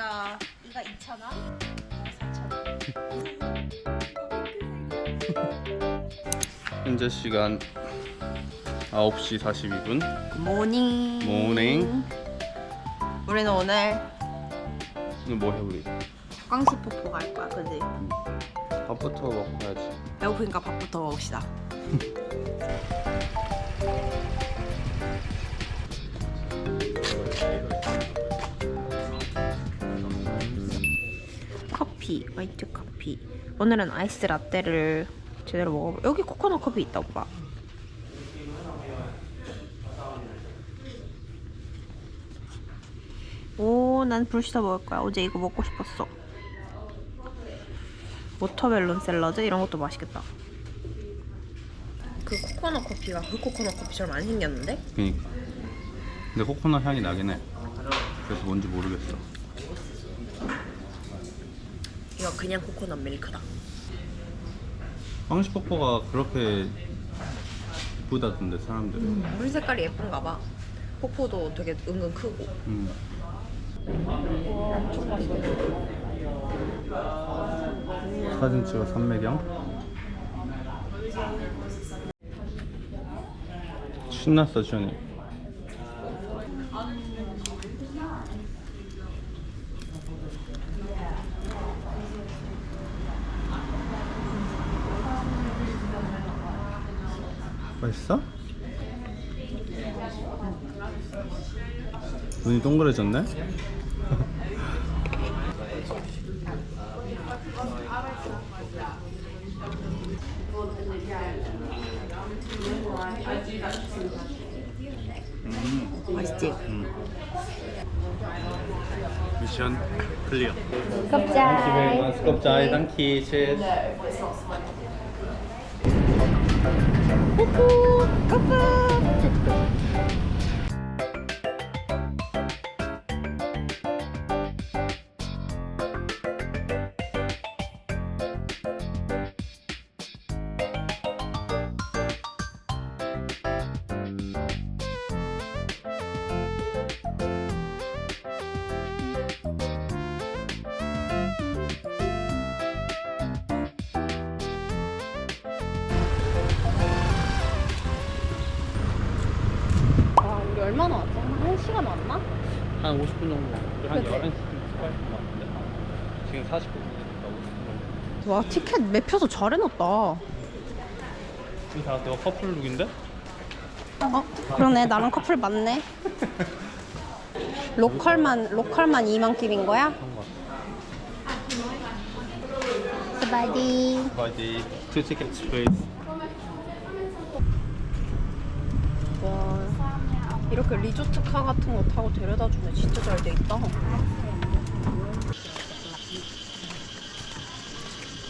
이거 이거 2,000원. 4,000원. 현재 시간 9시 42분. 모닝. 모닝. 우리는 오늘 오늘 뭐 해 우리? 꽝시 폭포 갈 거야, 그지? 밥부터 먹고 가야지. 배고프니까 밥부터 먹읍시다. 커피, 화이트 커피. 오늘은 아이스 라떼를 제대로 먹어볼. 여기 코코넛 커피 있다, 오빠. 오, 난 불시다 먹을 거야. 어제 이거 먹고 싶었어. 워터멜론 샐러드 이런 것도 맛있겠다. 그 코코넛 커피가 그 코코넛 커피처럼 안 생겼는데? 그니까. 근데 코코넛 향이 나긴 해. 그래서 뭔지 모르겠어. 이거 그냥 코코넛 밀크다. 황시 폭포가 그렇게 이쁘다던데 사람들. 물 색깔이 예쁜가 봐. 폭포도 되게 은근 크고. 음. 사진 찍어 산매경. 신났어 주현이. 맛있어? 눈이 동그래졌네? 맛있지? 미션 클리어. 껍질. 스컵자이 단키 체 와, 한 그치? 11시 출발할 것 같은데. 지금 40분 되니까 50분 정도. 와, 티켓 매표소 잘 해놨다. 이다 내가 커플 룩인데? 어? 그러네. 나랑 커플 맞네. 로컬만, 로컬만 2만 킵인 거야? 그런 것 같아. 스바이디. Buy the two tickets please. 와, 이렇게 리조트 카 같은 거 타고 데려다 주네. 진짜 잘 돼 있다.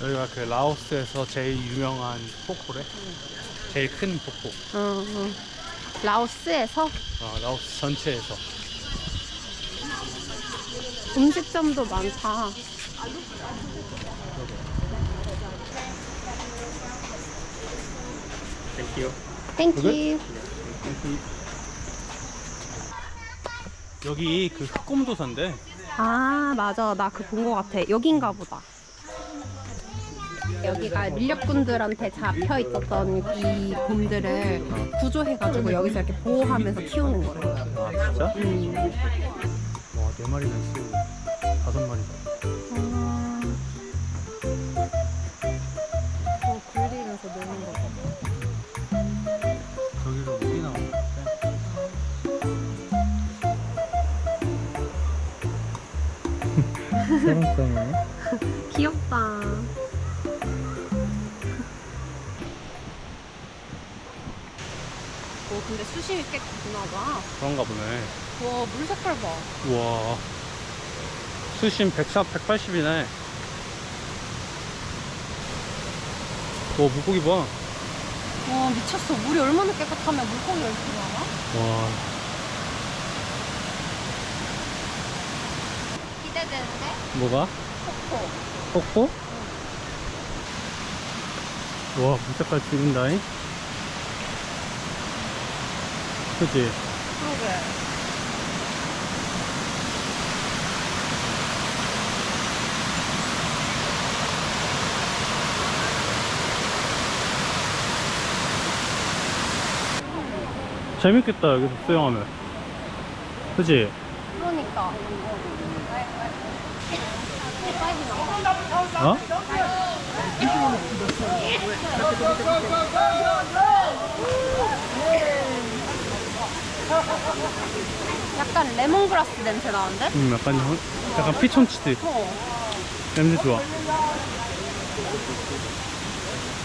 여기가 그 라오스에서 제일 유명한 폭포래. 제일 큰 폭포. 응, 응. 라오스에서 어, 라오스 전체에서. 음식점도 많다. Thank you. 땡큐. 여기 그 흑곰도사인데 아, 맞아. 나 그 본 거 같아. 여긴가 보다. 여기가 밀렵꾼들한테 잡혀 있었던 이 곰들을 구조해가지고 여기서 이렇게 보호하면서 키우는 거래. 아 진짜? 음. 와네 마리는 키우고 다섯 마리다. 어, 새롬성이네. 귀엽다. 오, 근데 수심이 꽤 깊나 봐. 그런가 보네. 와, 물 색깔 봐. 우와. 수심 104, 180이네. 와, 물고기 봐. 와, 미쳤어. 물이 얼마나 깨끗하면 물고기가 이렇게 많아? 와. 뭐가? 폭포. 폭포? 응. 와, 무척까지 찍는다잉? 그치? 그러게. 재밌겠다, 여기서 수영하면. 그치? 그러니까. 어? 약간 레몬그라스 냄새 나는데? 음 약간 형- 약간 피톤치드 어. 냄새 좋아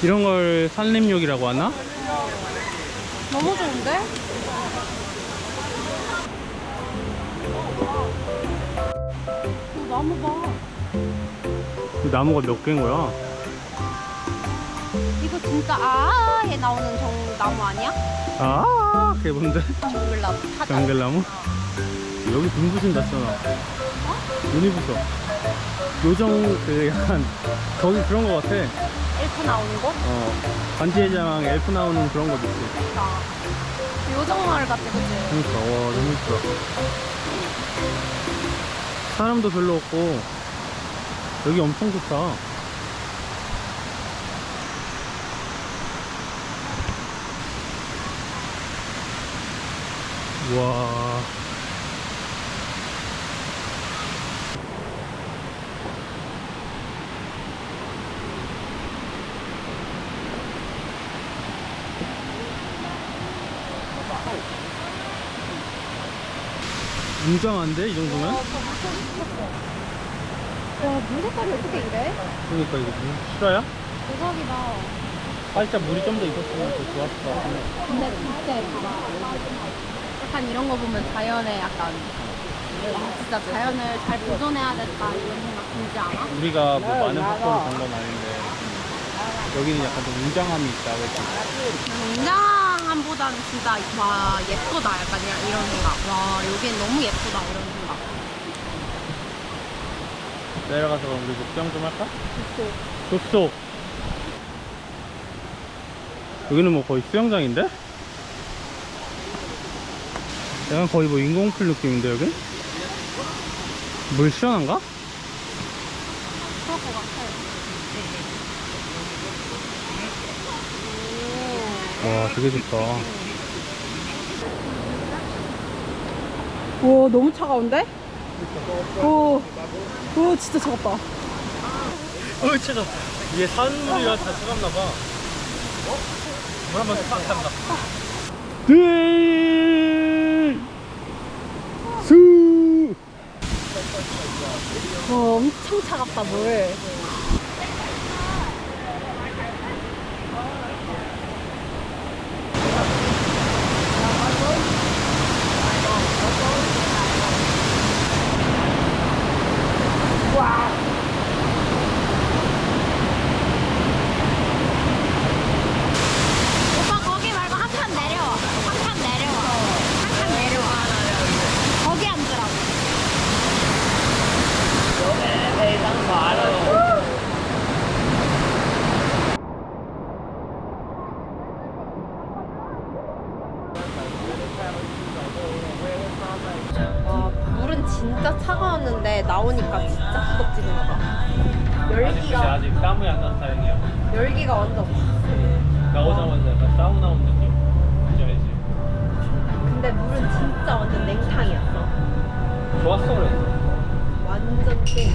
이런 걸 산림욕이라고 하나? 너무 좋은데? 어, 나무 봐. 이 나무가 몇 개인 거야? 이거 진짜 아에 나오는 정 나무 아니야? 아 개본데? 정글나무 타자. 정글나무? 여기 눈 부신다 잖아 눈이 부셔 요정 그 약간 거기 그런 거 같아 엘프 나오는 곳? 어 반지의 제왕 엘프 나오는 그런 거 있지 그러니까. 요정 마을 같아, 그치? 그러니까 와 너무 이쁘다 사람도 별로 없고 여기 엄청 좋다. 와 웅장한데 이 정도면? 와, 물 색깔이 어떻게 이래? 그러니까 이거 물 실화야? 대박이다. 살짝 물이 좀 더 있었으면 더 좋았을 것 같은데 근데 진짜 예쁘다. 약간 이런 거 보면 자연에 약간 와, 진짜 자연을 잘 보존해야겠다 이런 생각 들지 않아? 우리가 뭐 많은 폭포를 본 건 아닌데 여기는 약간 좀 웅장함이 있다 그치? 웅장 함보다는 진짜 와 예쁘다 약간 이런- 생각. 와 여긴 너무 예쁘다 이런 생각. 내려가서 그럼 우리 목수영 좀 할까? 좋소 여기는 뭐 거의 수영장인데? 약간 거의 뭐 인공풀 느낌인데 여기? 물 시원한가? 그럴 것 같아 와 되게 좋다 오 너무 차가운데? 오, 오 진짜 차갑다. 어 차가 이게 산물이라 다 차갑나봐 어? 물 한번 싹 한다 네 수! 와 엄청 차갑다 물. 완전 땡.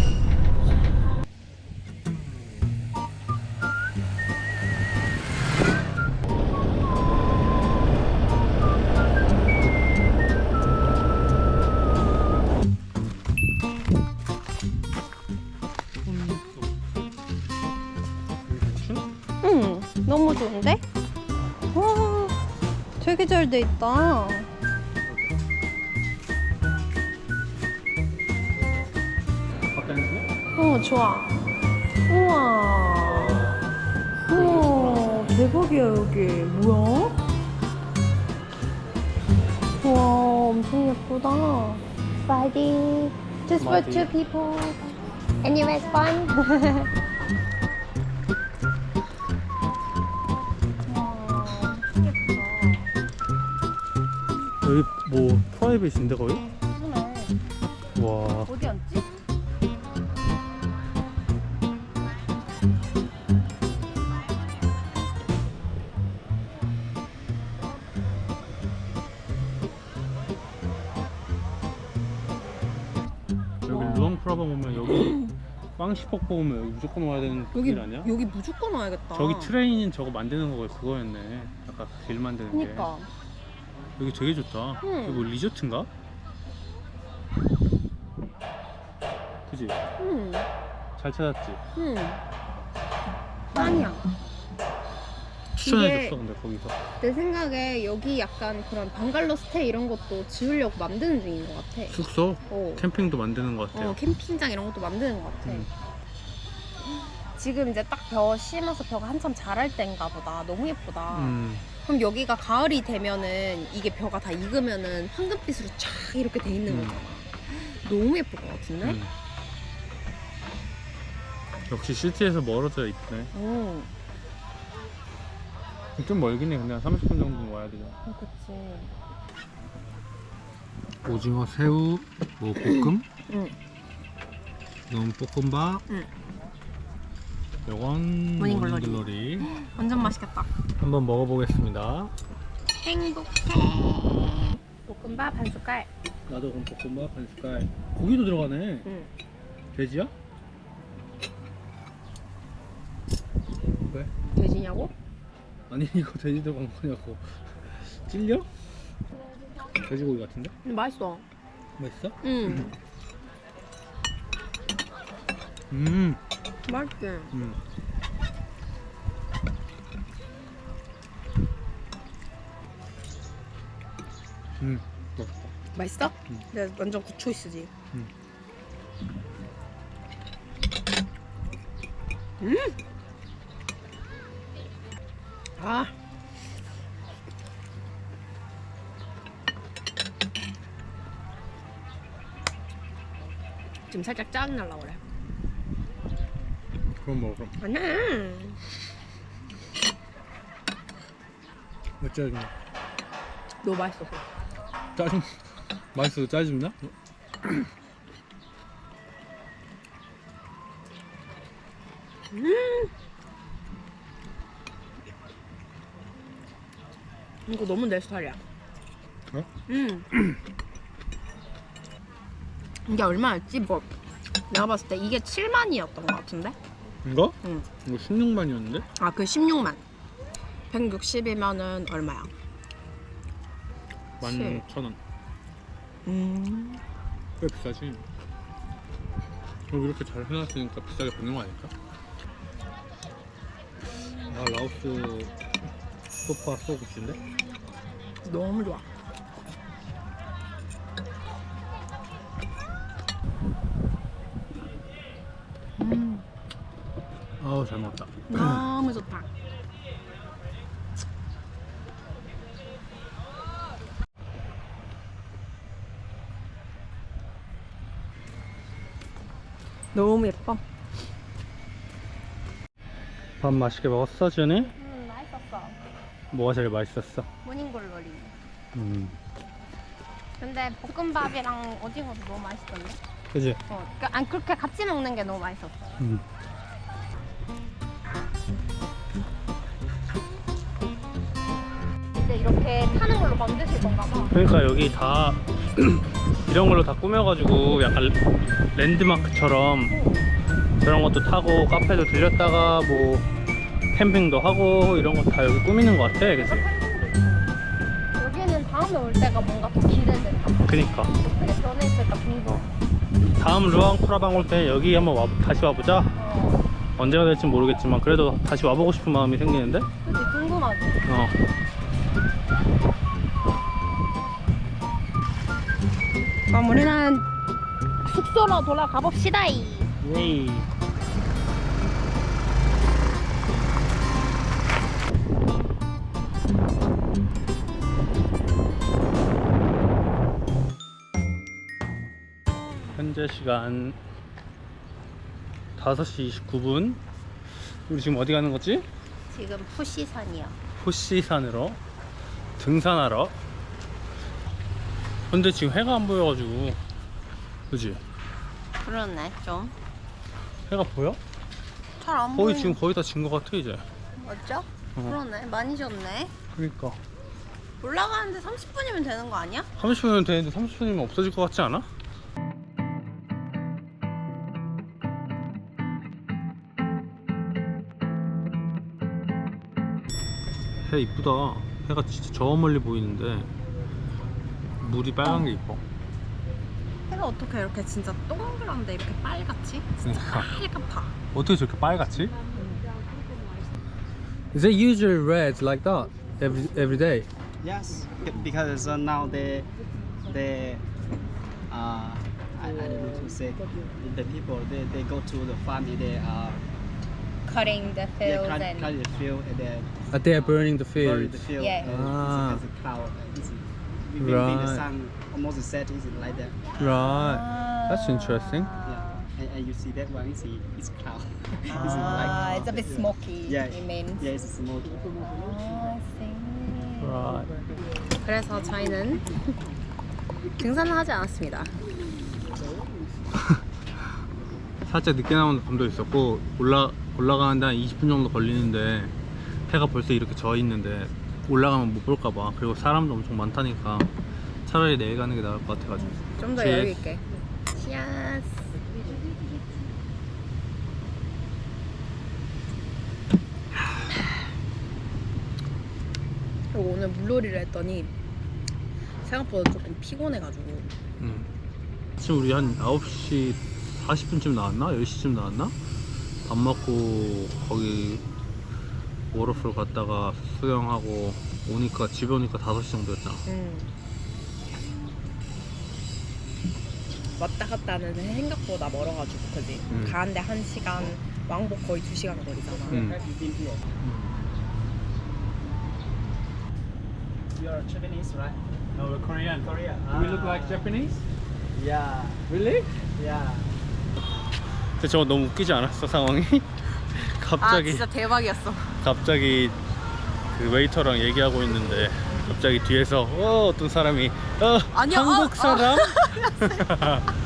응, 너무 좋은데? 와, 되게 잘 돼 있다. 좋아. 우와. 우와, 대박이야, 여기. 뭐야? 우와, 엄청 예쁘다. Party. Just for two people. And you had fun? 와, 엄청 예쁘다. 여기 뭐 프라이빗인데 거의? 예쁘네. 와 어디 앉 빵시폭 오면 여기 무조건 와야 되는 여기 길 아니야? 여기 무조건 와야겠다. 저기 트레인 저거 만드는 거가 그거였네. 아까 길 만드는 게. 그니까. 여기 되게 좋다. 응. 여기 뭐 리조트인가? 그지? 응. 잘 찾았지? 응. 짱이야. 추천해줬어 근데 거기서. 내 생각에 여기 약간 그런 방갈로 스테이 이런 것도 지으려고 만드는 중인 것 같아. 숙소? 어. 캠핑도 만드는 것 같아요. 어, 캠핑장 이런 것도 만드는 것 같아. 음. 지금 이제 딱 벼 심어서 벼가 한참 자랄 때인가 보다. 너무 예쁘다. 음. 그럼 여기가 가을이 되면은 이게 벼가 다 익으면은 황금빛으로 쫙 이렇게 돼 있는 음. 거잖아. 너무 예쁠 것 같은데? 음. 역시 시티에서 멀어져 이쁘네. 오, 좀 멀긴 해. 근데 한 30분 정도 와야. 어, 그치. 오징어, 새우, 뭐 볶음, 응. 이건 볶음밥, 응. 이건 모닝글로리. 모닝글로리. 완전 맛있겠다. 한번 먹어보겠습니다. 행복해. 볶음밥 한 숟갈. 나도 그럼 볶음밥 한 숟갈. 고기도 들어가네. 응. 돼지야? 왜? 돼지냐고? 아니 이거 돼지 들어간 거냐고. 찔려? 돼지고기 같은데? 근데 맛있어. 맛있어? 응. 음. 맛있지. 음. 음. 맛있다. 맛있어? 응. 내가 완전 구초이스지. 응. 음. 아. 지금 살짝 짜증 날라 그래. 그럼 먹어. 아니야. 몇 짜증나? 너무 맛있었어. 짜증. 맛있어도 짜증나? 이거 너무 내 스타일이야. 어? 음. 이게 얼마였지? 뭐 내가 봤을 때 이게 7만이었던 것 같은데? 이거? 응. 이거 16만이었는데? 아, 그 16만. 160이면은 얼마야? 칠. 16,000원. 음. 꽤 비싸지? 여기 이렇게 잘 해놨으니까 비싸게 받는 거 아닐까? 아 라오스 소파 소굿인데? 너무 좋아. 음. 아우 잘 먹었다 너무 좋다. 너무 예뻐. 밥 맛있게 먹었어 지연이? 음, 맛있었어. 뭐가 제일 맛있었어? 음 근데 볶음밥이랑 오징어도 너무 맛있던데? 그지? 어, 그러니까 아니 그렇게 같이 먹는 게 너무 맛있었어. 음. 이제 이렇게 타는 걸로 만드실 건가 봐. 그러니까 여기 다 이런 걸로 다 꾸며가지고 약간 랜드마크처럼 저런 것도 타고 카페도 들렸다가 뭐 캠핑도 하고 이런 거 다 여기 꾸미는 것 같아 그치? 그니까 어떻게 변해 있을까 궁금해. 다음 루앙 프라방 올 때 여기 한번 와, 다시 와보자 어, 언제가 될지 모르겠지만 그래도 다시 와보고 싶은 마음이 생기는데 그치 궁금하지. 어. 그럼 우리는 숙소로 돌아가 봅시다. 예이. 현재 시간 5시 29분 우리 지금 어디 가는 거지? 지금 푸시산이야. 호시산으로 등산하러 근데 지금 해가 안 보여가지고 그지? 그러네 좀. 해가 보여? 잘안 거의 보여. 지금 거의 다 진 것 같아 이제 맞죠? 어. 그러네 많이 졌네. 그러니까 올라가는데 30분이면 되는 거 아니야? 30분이면 되는데 30분이면 없어질 것 같지 않아? 해 이쁘다. 해가 진짜 저 멀리 보이는데 물이 빨간 게 이뻐. 해가 어떻게 이렇게 진짜 동그란데 이렇게 빨갛지? 그러니까 빨갛다. 어떻게 저렇게 빨갛지? Is it usually red like that every every day? Yes, because uh, now they, they, uh, I, I don't know to say, the people they, they go to the farm, they uh, Cutting the they fields cut, and cut the field and then Uh, they are burning the field. the field. Yeah. Uh, Ah. As a cloud. It's, when when the Right. sun almost set, is like that. Right. That's interesting. Yeah, and, and you see that one is it's cloud. it's Ah, it's a bit smoky. Yeah, You mean? yeah, it's smoky. Ah, I see. Right. 그래서 저희는 등산을 하지 않았습니다. 살짝 늦게 나오는 분도 있었고 올라 올라가는데 한 20분 정도 걸리는데 해가 벌써 이렇게 져 있는데 올라가면 못 볼까 봐. 그리고 사람도 엄청 많다니까 차라리 내일 가는 게 나을 것 같아가지고. 좀더 제- 여유 있게. 치아스. 그리고 오늘 물놀이를 했더니 생각보다 조금 피곤해가지고 응. 지금 우리 한 9시 40분쯤 나왔나? 10시쯤 나왔나? 밥 먹고 거기 워터풀 갔다가 수영하고 오니까 집에 오니까 5시 정도였잖아. 음. 왔다 갔다 하는 생각보다 멀어가지고 그지? 음. 가는데 한 시간 왕복 거의 두 시간 거리잖아. 응. You're Japanese, right? No, we're Korean. Korea. Do we look like Japanese? Yeah, Really? yeah. 근데 저거 너무 웃기지 않았어 상황이? 아 갑자기 진짜 대박이었어. 갑자기 그 웨이터랑 얘기하고 있는데 갑자기 뒤에서 어 어떤 사람이 어 아니요, 한국 어, 사람?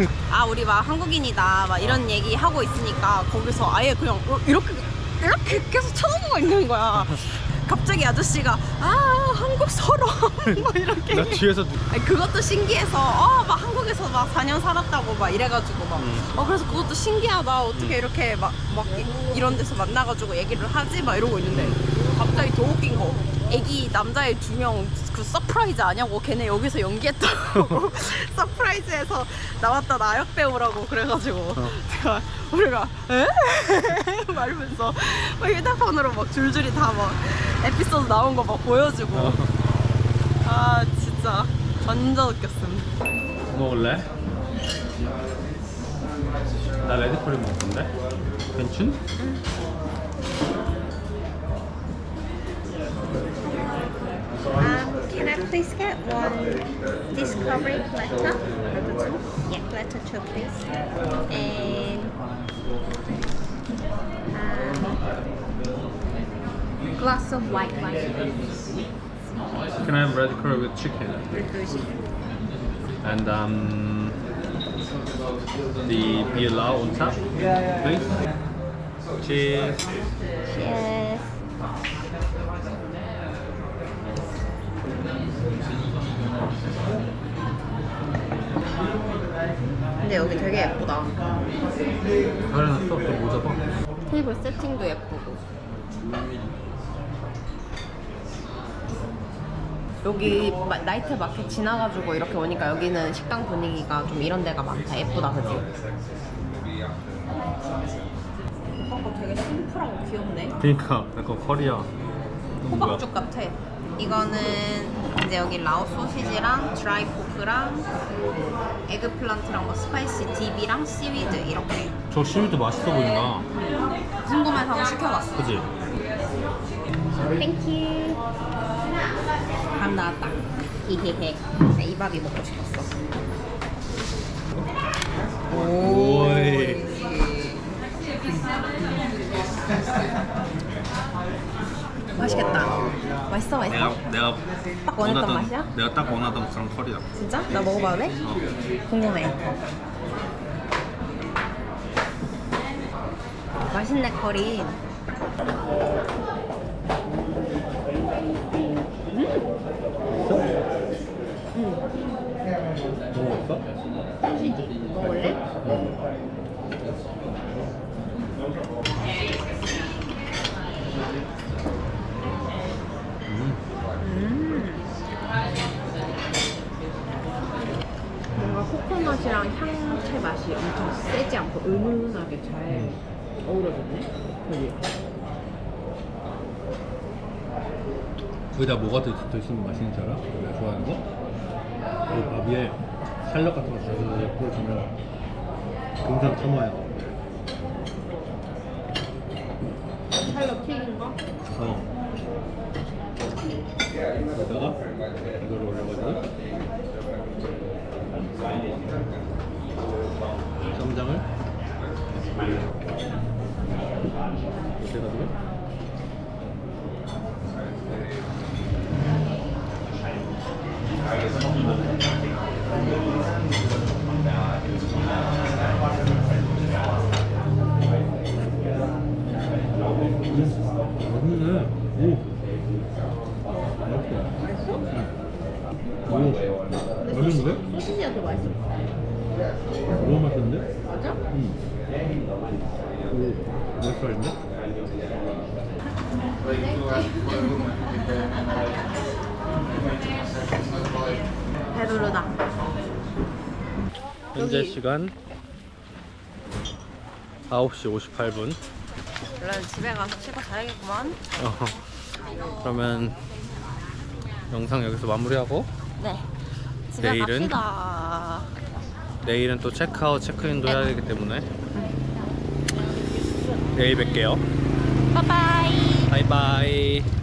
아 우리 막 한국인이다 막 이런 얘기 하고 있으니까 거기서 아예 그냥 어, 이렇게 이렇게 계속 쳐다보고 있는 거야. 갑자기 아저씨가 아 한국 사람 막 이렇게. 나 뒤에서 아니, 그것도 신기해서 어 막 한국에서 막 4년 살았다고 막 이래가지고 막 음. 어 그래서 그것도 신기하다 어떻게 이렇게 막, 막 이- 이런 데서 만나가지고 얘기를 하지 막 이러고 있는데 갑자기 더 웃긴 거 애기 남자애 두 명 그 서프라이즈 아냐고 걔네 여기서 연기했다고 서프라이즈에서 나왔던 아역 배우라고 그래가지고 어. 제가 우리가 에? 말면서 막 휴대폰으로 막 줄줄이 다막 에피소드 나온 거 막 보여주고 어. 아 진짜 완전 웃겼음 먹을래? 나 레드콜이 먹을 건데 괜춘? Um, can I please get one discovery platter? Yeah, platter two, please. And glass of white wine. Can I have red curry with chicken? And um, the bilau on top, please. Cheers. Cheers. 근데 여기 되게 예쁘다 가려놨어? 또 모자 봐. 테이블 세팅도 예쁘고 여기 마- 나이트 마켓 지나가지고 이렇게 오니까 여기는 식당 분위기가 좀 이런 데가 많다 예쁘다 그지? 어, 되게 심플하고 귀엽네 그러니까 약간 커리야. 이건 뭐야? 호박죽 같아. 이거는 이제 여기 라오 소시지랑 드라이 포크랑 에그플란트랑 뭐 스파이시 딥이랑 시위드 이렇게 저 시위도 맛있어 보인다. 궁금해서 한번 시켜봤어. 그지? Thank you. 밥 나왔다. 히히히. 이 밥이 먹고 싶었어. 오이. 맛있겠다. 맛있어 맛있어. 내가 딱 원했던 맛이야? 내가 딱 원하던 그런 커리야. 진짜? 나 먹어봐도 돼? 궁금해. 맛있네 커리. 먹어봤어? 먹을래? 뭔가 코코넛이랑 향채 맛이 엄청 세지 않고 은은하게 잘 어우러졌네. 여기. 거기다 뭐가 더, 더 있으면 맛있는 줄 알아? 내가 좋아하는 거? 그밥 위에 샬럿 같은 거잘 뿌려주면 금상 첨화야 샬롯 튀긴 거? 어. 여기다가 이걸 올려가지고 쌈장을 이렇게 해가지고 너무 맛있는데? 맞아? 응. 오. 몇 살인데? 배부르다. 현재 시간 9시 58분. 원래 집에 가서 쉬고 자야겠구만. 어. 그러면 영상 여기서 마무리하고 네. 집에 내일은? 갑시다. 내일은 또 체크아웃, 체크인도 해야 되기 때문에 내일 뵐게요. 빠빠이. 바이바이.